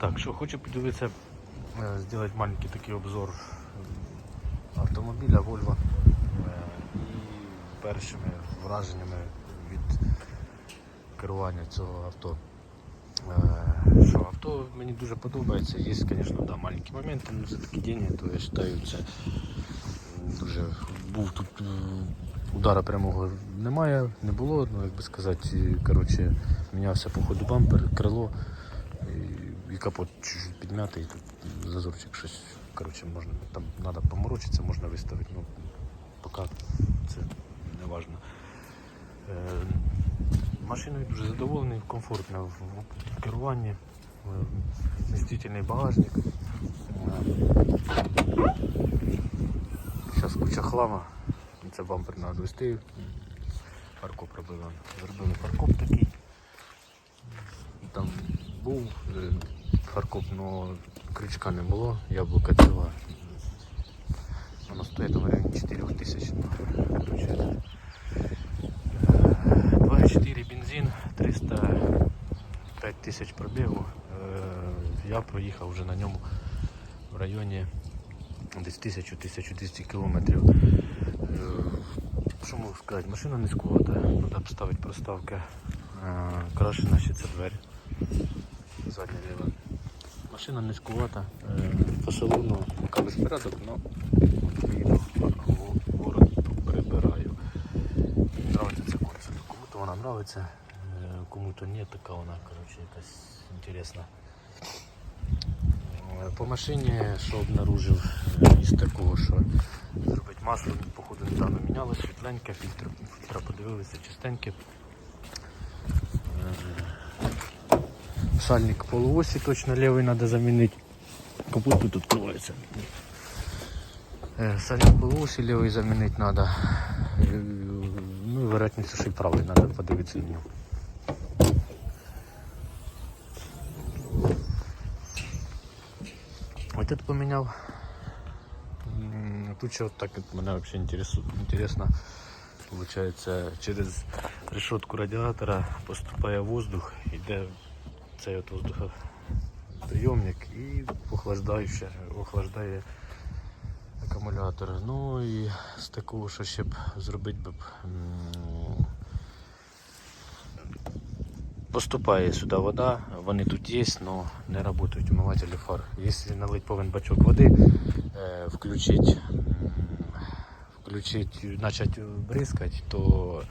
Так, що хочу подивитися, е, зробити маленький такий обзор автомобіля Volvo е, і першими враженнями від керування цього авто. Е, Що авто мені дуже подобається. Є, звісно, да, маленькі моменти, але за такі деньги, то я вважаю, це дуже був тут е, удара прямого немає, не було, ну як би сказати, коротше, мінявся по ходу бампер, крило і, і капот чуть-чуть підмятий, тут зазорчик щось, коротше, можна, там треба поморочитися, можна виставити, ну поки це не важно. Е, Машиною дуже задоволений, комфортно в, керуванні, е, вмістительний багажник. Зараз куча хлама, це бампер на довести. Паркоп робили. Зробили паркоп такий. Там був е, крючка не було, яблука ціла. Воно стоїть в районі 4 тисяч. ну. Е, 2,4 бензин, 305 тисяч пробігу. Е, Я проїхав вже на ньому в районі десь 1000-1200 кілометрів. Е, Що можу сказати? Машина низькувата, треба поставити проставки. Е, Крашена ще це двері. Задня ліва. Машина низькувата. Е, По салону поки безпорядок, але поїду в город прибираю. Нравиться ця куриця. Кому-то вона нравиться, е, кому-то ні, така вона коротше, якась інтересна. Е, По машині, що обнаружив із такого, що зробити масло, походу недавно мінялось, світленьке, фільтр, фільтра подивилися, чистеньке. Сальник полуосі точно лівий треба замінити. Капот тут відкривається. Е, Сальник полуосі лівий замінити треба. Ну і вероятність, що і правий треба подивитися на нього. Ось тут поміняв. М, Тут ще от так от мене взагалі інтересу- інтересно. Получається, через решетку радіатора поступає воздух, йде цей от воздухоприйомник і охлаждаюче, охлаждає акумулятор. Ну і з такого, що ще б зробити би б. Поступає сюди вода, вони тут є, але не працюють умивателі фар. Якщо налить повен бачок води, е, включить, почати бризкати, то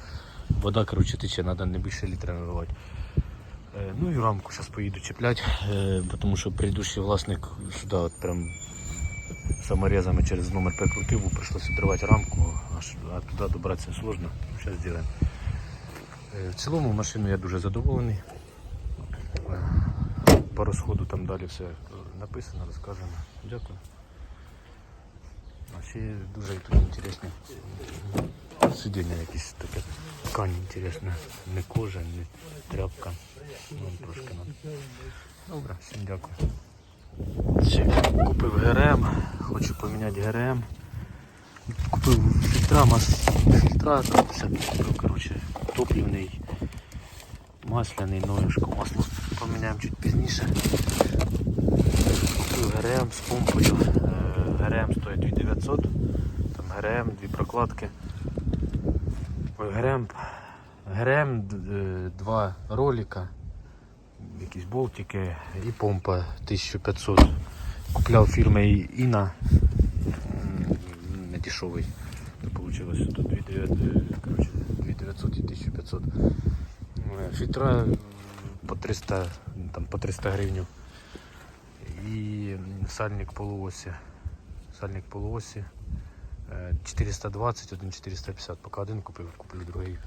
вода коротше, тече, треба не більше літра наливати. Е, Ну і рамку зараз поїду чіпляти, е, тому що предыдущий власник сюди от прям саморезами через номер прикрутив, прийшлося відривати рамку, а туди добратися сложно. Зараз зробимо. Е, В цілому машину я дуже задоволений. По розходу там далі все написано, розказано. Дякую. А ще дуже тут інтересні сидіння якісь таке ткань інтересна. Не кожа, не тряпка. Ну, трошки надо. Добре, всім дякую. Купив ГРМ, хочу поміняти ГРМ. Купив фільтра, мас... фільтра, там купив, коротше, топливний, масляний, ножишко, масло поміняємо чуть пізніше. Купив ГРМ з помпою. Е, ГРМ стоїть 2900, там ГРМ, дві прокладки. ГРМ, д- е, два ролика, якісь болтики і помпа 1500. Купляв фірми Іна не дешевий. То вийшло тут 2900, і 1500. Е, Фільтра по 300, там, по 300 гривень. І сальник полуосі. Сальник полуосі. Е, 420, один 450. Поки один купив, куплю другий.